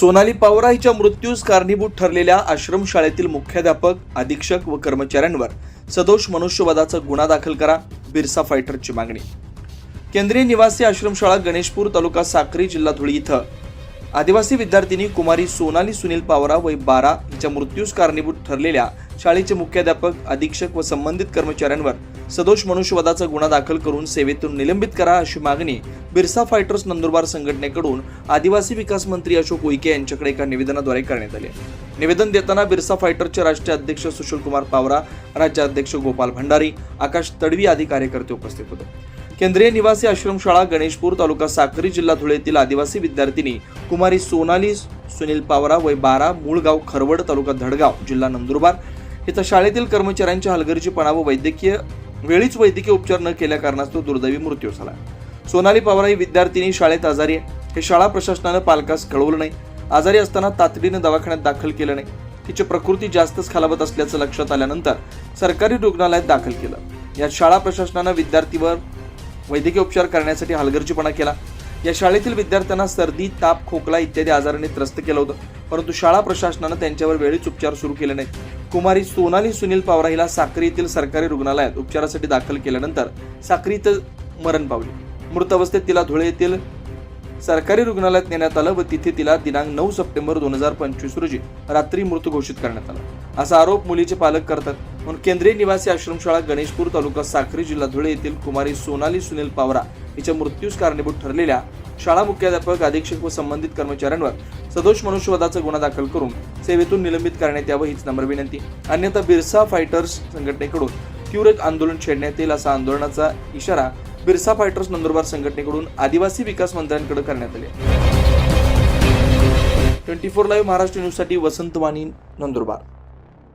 सोनाली पावरा हिच्या मृत्यूस कारणीभूत ठरलेल्या आश्रमशाळेतील मुख्याध्यापक अधीक्षक व कर्मचाऱ्यांवर सदोष मनुष्यवधाचा गुन्हा दाखल करा बिरसा फायटरची मागणी. केंद्रीय निवासी आश्रमशाळा गणेशपूर तालुका साक्री जिल्हा धुळी इथं आदिवासी विद्यार्थिनी कुमारी सोनाली सुनील पावरा वय बारा हिच्या मृत्यूस कारणीभूत ठरलेल्या शाळेचे मुख्याध्यापक अधीक्षक व संबंधित कर्मचाऱ्यांवर सदोष मनुष्यवधाचा गुन्हा दाखल करून सेवेतून निलंबित करा अशी मागणी बिरसा फायटर्स नंदुरबार संघटनेकडून आदिवासी विकास मंत्री अशोक उईके यांच्याकडे एका निवेदनाद्वारे करण्यात आले. निवेदन देताना बिरसा फायटरचे राष्ट्रीय अध्यक्ष सुशीलकुमार पावरा राज्याध्यक्ष गोपाल भंडारी आकाश तडवी आदी कार्यकर्ते उपस्थित होते. केंद्रीय निवासी आश्रमशाळा गणेशपूर तालुका साक्री जिल्हा धुळेतील आदिवासी विद्यार्थिनी कुमारी सोनाली सुनील पावरा वय बारा मूळगाव खरवड तालुका धडगाव जिल्हा नंदुरबार. इथं शाळेतील कर्मचाऱ्यांच्या हलगर्जीपणा व वैद्यकीय वेळीच वैद्यकीय उपचार न केल्या कारणास्तव दुर्दैवी मृत्यू झाला. सोनाली पावरा ही विद्यार्थिनी शाळेत आजारी आहे. हे शाळा प्रशासनानं पालकास कळवलं नाही. आजारी असताना तातडीनं दवाखान्यात दाखल केलं नाही. तिची प्रकृती जास्तच खालावत असल्याचं लक्षात आल्यानंतर सरकारी रुग्णालयात दाखल केलं. यात शाळा प्रशासनानं विद्यार्थीवर वैद्यकीय उपचार करण्यासाठी हलगर्जीपणा केला. या शाळेतील विद्यार्थ्यांना सर्दी ताप खोकला इत्यादी आजाराने त्रस्त केलं होतं. परंतु शाळा प्रशासनानं त्यांच्यावर वेळीच उपचार सुरू केले नाहीत. कुमारी सोनाली सुनील पावरा हिला साक्री येथील सरकारी रुग्णालयात उपचारासाठी दाखल केल्यानंतर साक्री इथं मरण पावली. मृत अवस्थेत तिला धुळे येथील सरकारी रुग्णालयात नेण्यात आलं व तिथे तिला दिनांक नऊ सप्टेंबर दोन हजार पंचवीस रोजी रात्री मृत घोषित करण्यात आला. असा आरोप मुलीचे पालक करतात. म्हणून केंद्रीय निवासी आश्रमशाळा गणेशपूर तालुका साखरी जिल्हा धुळे येथील कुमारी सोनाली सुनील पावरा हिच्या मृत्यूस कारणीभूत ठरलेल्या शाळा मुख्याध्यापक अधीक्षक व संबंधित कर्मचाऱ्यांवर सदोष मनुष्यवधाचा गुन्हा दाखल करून सेवेतून निलंबित करण्यात यावं हीच नम्र विनंती. अन्यथा बिरसा फायटर्स संघटनेकडून तीव्र आंदोलन छेडण्यात येईल असा आंदोलनाचा इशारा बिरसा फायटर्स नंदुरबार संघटनेकडून आदिवासी विकास मंत्र्यांकडे करण्यात आले. ट्वेंटी फोर लाईव्ह महाराष्ट्र न्यूजसाठी वसंतवाणी नंदुरबार.